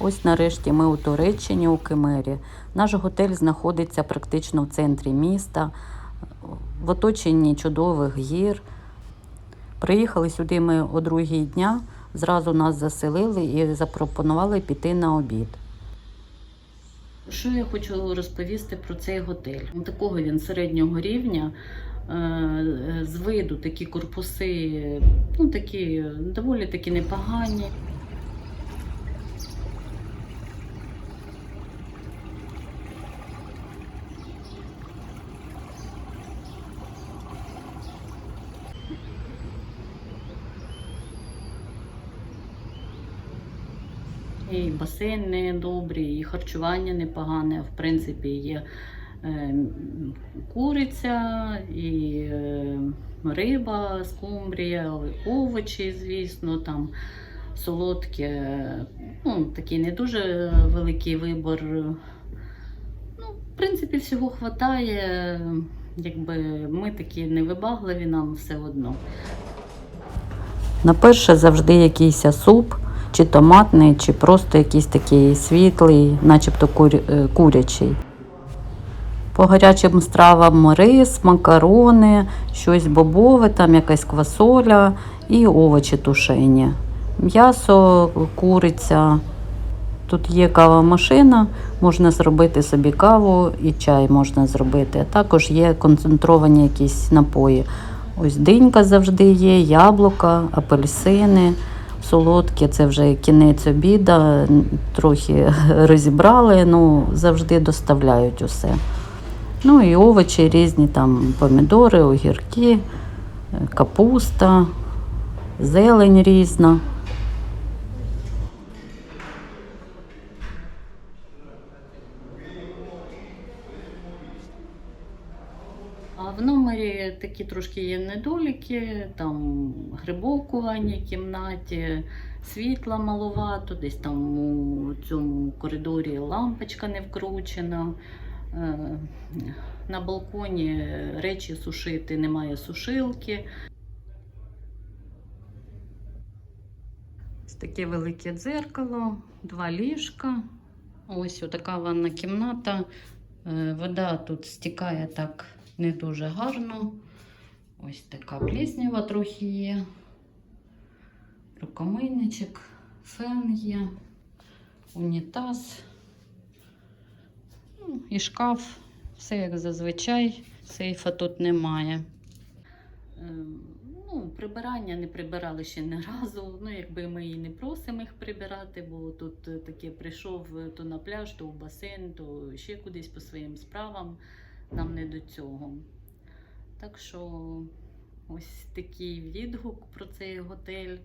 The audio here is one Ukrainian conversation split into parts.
Ось нарешті ми у Туреччині, у Кемері. Наш готель знаходиться практично в центрі міста, в оточенні чудових гір. Приїхали сюди ми о другій дня, зразу нас заселили і запропонували піти на обід. Що я хочу розповісти про цей готель? Такого він середнього рівня. Е, З виду такі корпуси, ну такі доволі таки непогані. І басейн не добрий, і харчування непогане. В принципі, є е, куриця, і е, риба, скумбрія, овочі, звісно, там солодке. Ну, такий не дуже великий вибор. Ну, в принципі, всього хватає. Якби ми такі невибагливі, нам все одно. На перше завжди якийсь суп, чи томатний, чи просто якийсь такий світлий, начебто е, курячий. По гарячим стравам рис, макарони, щось бобове, там якась квасоля і овочі тушені. М'ясо, куриця. Тут є кава машина, можна зробити собі каву і чай можна зробити. А також є концентровані якісь напої. Ось динька завжди є, яблука, апельсини, солодкі. Це вже кінець обіда. Трохи розібрали, ну завжди доставляють усе. Ну і овочі різні, там помідори, огірки, капуста, зелень різна. А в номері такі трошки є недоліки, там грибок у ванній кімнаті, світла маловато, десь там у цьому коридорі лампочка не вкручена. Е, На балконі речі сушити немає сушилки. Ось таке велике дзеркало, два ліжка. Ось така ванна кімната. Е, Вода тут стікає так не дуже гарно. Ось така пліснява трохи є. Рукомийничок, фен є, унітаз. Ну, і шкаф. Все як зазвичай. Сейфа тут немає. Ем, Ну, прибирання не прибирали ще не разу. Ну, якби ми і не просимо їх прибирати, бо тут е, таке прийшов е, то на пляж, то в басейн, то ще кудись по своїм справам. Нам не до цього. Так що ось такий відгук про цей готель.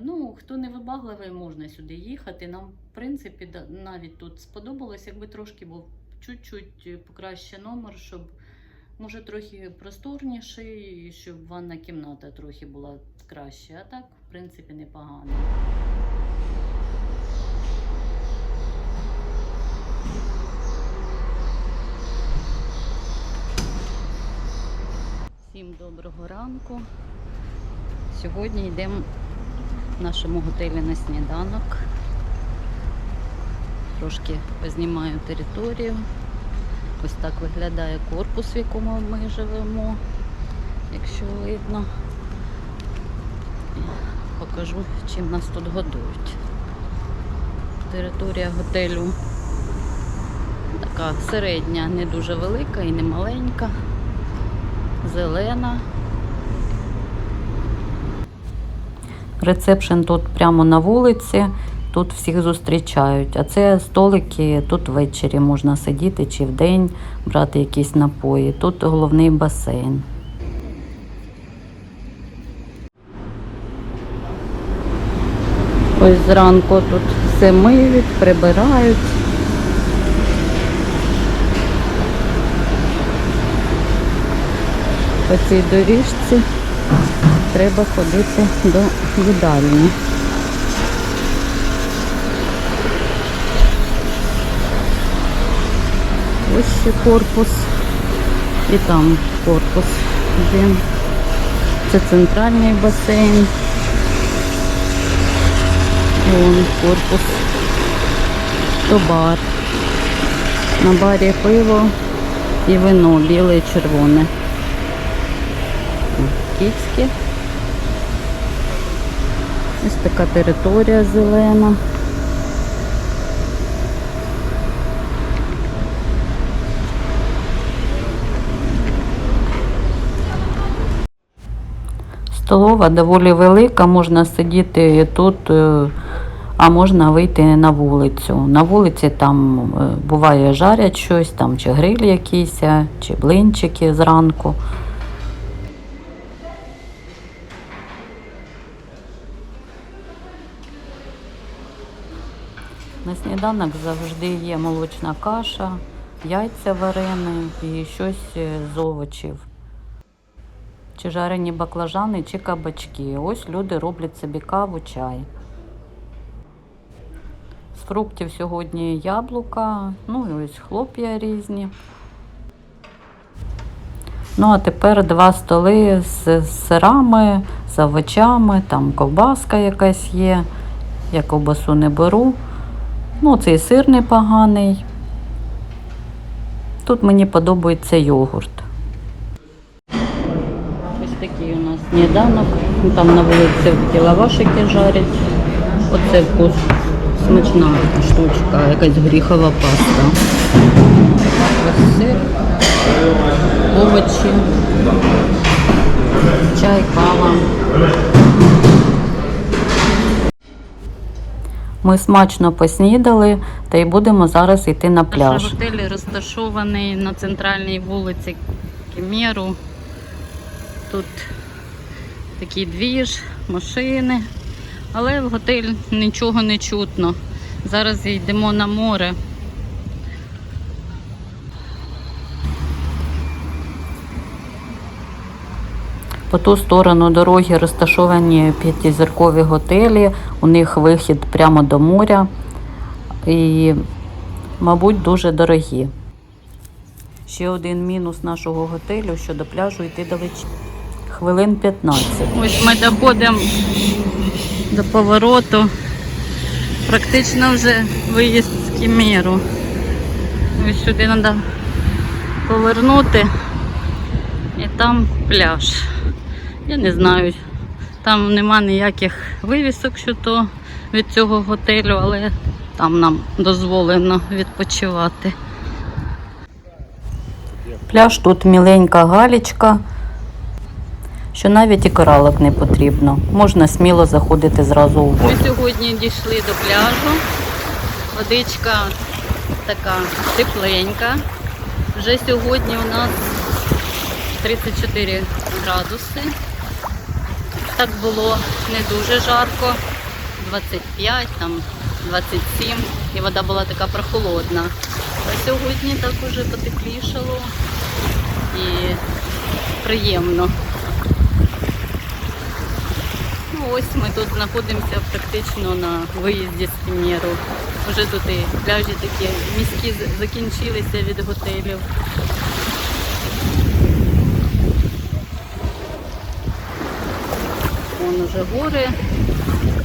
Ну, хто не вибагливий, можна сюди їхати. Нам, в принципі, навіть тут сподобалось, якби трошки був чуть-чуть покраще номер, щоб може трохи просторніший, щоб ванна кімната трохи була краще. А так, в принципі, непогано. Всім доброго ранку. Сьогодні йдемо в нашому готелі на сніданок. Трошки познімаю територію. Ось так виглядає корпус, в якому ми живемо, якщо видно. Покажу, чим нас тут годують. Територія готелю така середня, не дуже велика і не маленька, зелена. Ресепшн тут прямо на вулиці, тут всіх зустрічають. А це столики, тут ввечері можна сидіти чи вдень брати якісь напої. Тут головний басейн. Ось зранку тут все миють, прибирають. По цій доріжці треба ходити до їдальні. Ось ще корпус. І там корпус один. Це центральний басейн. Вон корпус автобар. На барі пиво і вино біле і червоне. Кіцькі. Ось така територія зелена. Столова доволі велика, можна сидіти тут, е, а можна вийти на вулицю. На вулиці там е, буває жарять щось, там чи гриль якийсь, чи блинчики зранку. На сніданок завжди є молочна каша, яйця варені і щось е, з овочів. Чи жарені баклажани, чи кабачки. Ось люди роблять собі каву, чай. З фруктів сьогодні яблука, ну і ось хлоп'я різні. Ну, а тепер два столи з сирами, з овочами, там ковбаска якась є. Я ковбасу не беру. Ну, цей сир непоганий. Тут мені подобається йогурт. Ось такий у нас сніданок. Ну, Там на вулиці такі лавашики жарять. Оце вкус смачна штучка, якась горіхова паста. Ось сир, овочі, чай, кава. Ми смачно поснідали та й будемо зараз йти на пляж. Готель розташований на центральній вулиці Кемеру. Тут такий двіж, машини, але в готель нічого не чутно. Зараз йдемо на море. По ту сторону дороги розташовані п'ятизіркові готелі, у них вихід прямо до моря і, мабуть, дуже дорогі. Ще один мінус нашого готелю, що до пляжу йти до далеч. Хвилин 15. Ось ми доходимо до повороту. Практично вже виїзд з Кімеру. Ось сюди треба повернути і там пляж. Я не знаю, там нема ніяких вивісок, що то від цього готелю, але там нам дозволено відпочивати. Пляж тут міленька галічка, що навіть і коралок не потрібно. Можна сміло заходити зразу у воду. Ми сьогодні дійшли до пляжу. Водичка така тепленька. Вже сьогодні у нас 34 градуси. Так було не дуже жарко, 25, там 27, і вода була така прохолодна. А сьогодні так уже потеплішало і приємно. Ну, ось ми тут знаходимося практично на виїзді з Кімєру. Вже тут і пляжі такі міські закінчилися від готелів. Вон уже гори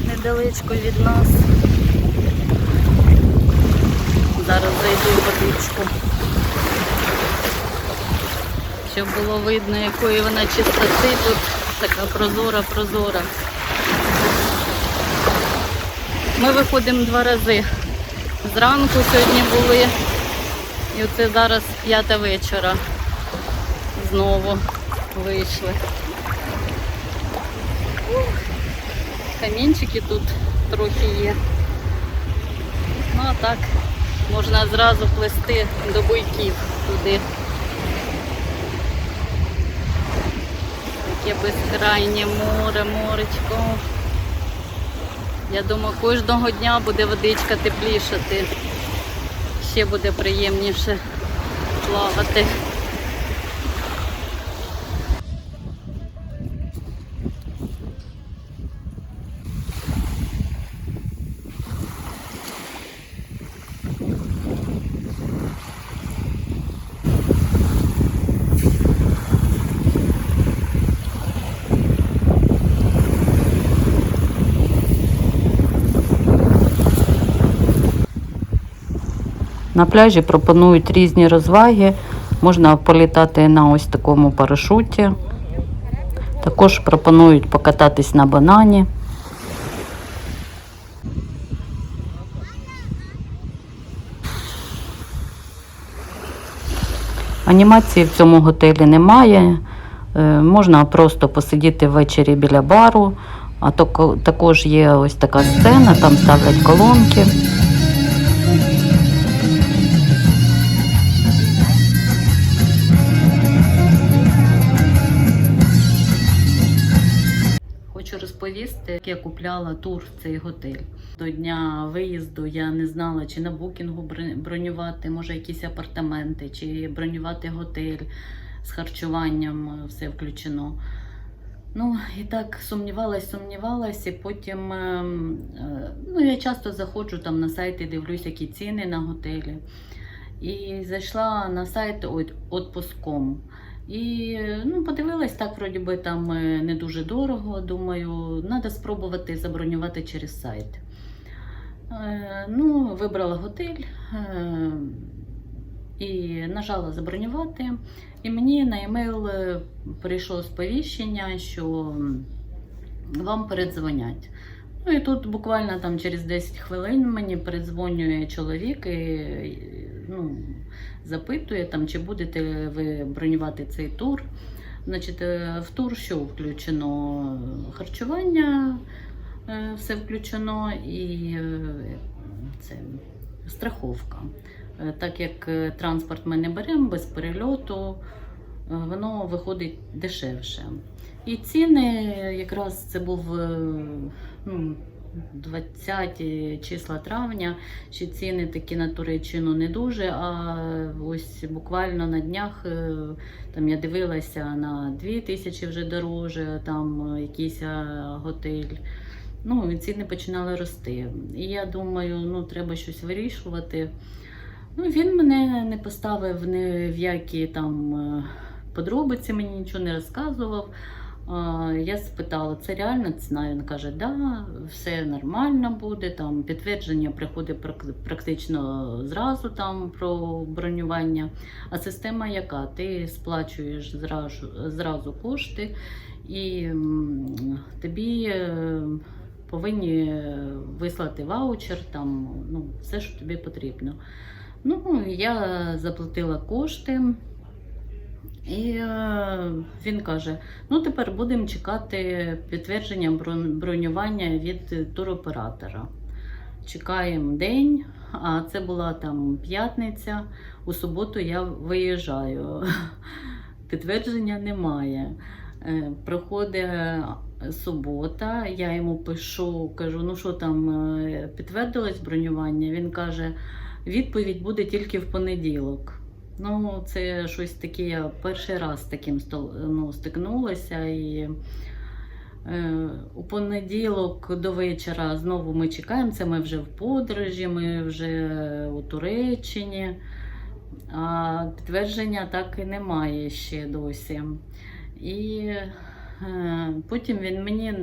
недалечко від нас. Зараз зайду в водичку. Щоб було видно, якої вона чистоти тут така прозора, прозора. Ми виходимо два рази. Зранку сьогодні були. І оце зараз п'ята вечора. Знову вийшли. Камінчики тут трохи є. Ну а так, можна зразу плести до буйків туди. Таке безкрайнє море, моречко. Я думаю, кожного дня буде водичка теплішати. Ще буде приємніше плавати. На пляжі пропонують різні розваги. Можна політати на ось такому парашуті. Також пропонують покататись на банані. Анімації в цьому готелі немає. Е, Можна просто посидіти ввечері біля бару. А тако- також є ось така сцена, там ставлять колонки. Купляла тур в цей готель. До дня виїзду я не знала, чи на букінгу бронювати, може, якісь апартаменти, чи бронювати готель з харчуванням, е, все включено. Ну, і так сумнівалась, сумнівалась, і потім ем, е, ну, я часто заходжу там на сайти, дивлюсь, які ціни на готелі. І зайшла на сайт от- отпуском. І ну, подивилась, так вроді би там е, не дуже дорого. Думаю, треба спробувати забронювати через сайт. Е, Ну, вибрала готель е, і нажала забронювати. І мені на емейл прийшло сповіщення, що вам передзвонять. Ну і тут буквально там через 10 хвилин мені передзвонює чоловік і ну, запитує, там, чи будете ви бронювати цей тур. Значить, е, в тур що включено? Харчування, е, все включено і е, це, страховка. Так як транспорт ми не беремо без перельоту, воно виходить дешевше. І ціни якраз це був е, ну, 20 числа травня. Ще ціни такі на Туреччину не дуже. А ось буквально на днях е, там я дивилася на 2 тисячі вже дороже, там е, якийсь е, готель. Ну, і ціни починали рости. І я думаю, ну треба щось вирішувати. Ну, він мене не поставив ні в які там е, подробиці, мені нічого не розказував. Я спитала, це реальна ціна? Він каже, да, все нормально буде. Там підтвердження приходить практично зразу там про бронювання. А система яка? Ти сплачуєш зразу, зразу кошти і тобі е, повинні вислати ваучер, там, ну, все, що тобі потрібно. Ну, я заплатила кошти. І е, він каже: ну тепер будемо чекати підтвердження брон- бронювання від туроператора. Чекаємо день, а це була там п'ятниця. У суботу я виїжджаю. Підтвердження немає. Е, Проходить субота, я йому пишу, кажу, ну що там е, підтвердилось бронювання? Він каже, відповідь буде тільки в понеділок. Ну, це щось таке, я перший раз з таким ну, стикнулася. І е, у понеділок до вечора знову ми чекаємо. Це ми вже в подорожі, ми вже у Туреччині. А підтвердження так і немає ще досі. І потім він мені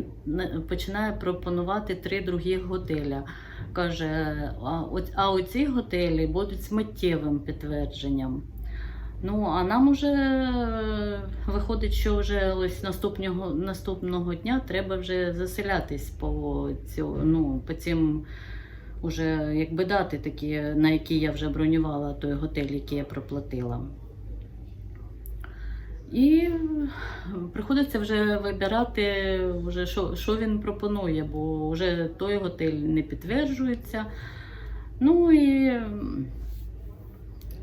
починає пропонувати три других готеля. Каже, а, оці готелі будуть з миттєвим підтвердженням. Ну, а нам уже е, виходить, що вже ось наступного, наступного дня треба вже заселятись по, цю, ну, по цим уже, якби дати такі, на які я вже бронювала той готель, який я проплатила. І приходиться вже вибирати, вже, що, що він пропонує, бо вже той готель не підтверджується. Ну і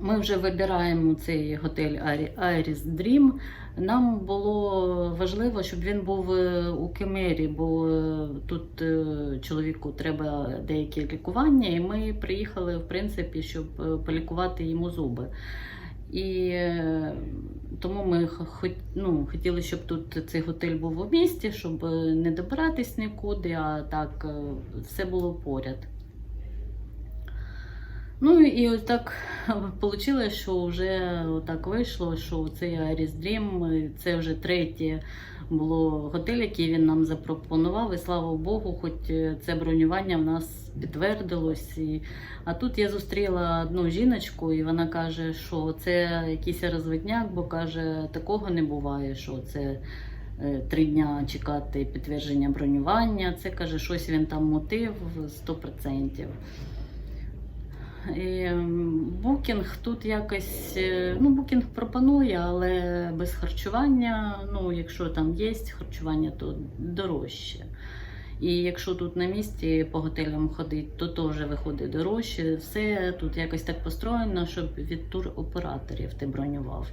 ми вже вибираємо цей готель Iris Dream. Нам було важливо, щоб він був е, у Кемері, бо е, тут е, чоловіку треба деякі лікування, і ми приїхали, в принципі, щоб е, полікувати йому зуби. І е, тому ми ну, хотіли, щоб тут цей готель був у місті, щоб е, не добиратись нікуди, а так е, все було поряд. Ну і ось так вийшло, що вже так вийшло, що цей Iris Dream, це вже третє було готель, який він нам запропонував. І слава Богу, хоч це бронювання в нас підтвердилось. І... А тут я зустріла одну жіночку, і вона каже, що це якийсь розвитняк, бо каже, такого не буває, що це. е, Три дня чекати підтвердження бронювання. Це каже, щось він там мотив 100%. І, Букінг тут якось, е, ну, букінг пропонує, але без харчування, ну, якщо там є харчування, то дорожче. І якщо тут на місці по готелям ходить, то теж виходить дорожче. Все тут якось так построєно, щоб від туроператорів ти бронював.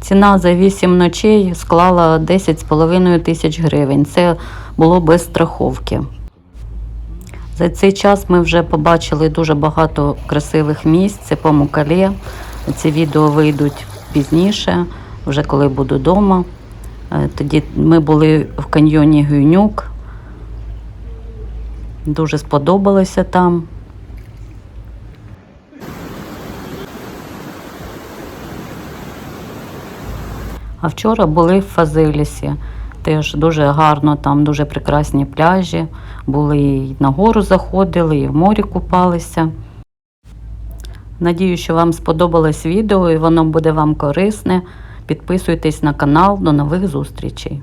Ціна за 8 ночей склала 10,5 тисяч гривень. Це було без страховки. За цей час ми вже побачили дуже багато красивих місць. Це по Мукале. Ці відео вийдуть пізніше, вже коли буду вдома. Е, Тоді ми були в каньйоні Гюнюк. Дуже сподобалося там. А вчора були в Фазилісі. Теж дуже гарно, там дуже прекрасні пляжі. Були і на гору заходили, і в морі купалися. Надію, що вам сподобалось відео і воно буде вам корисне. Підписуйтесь на канал. До нових зустрічей!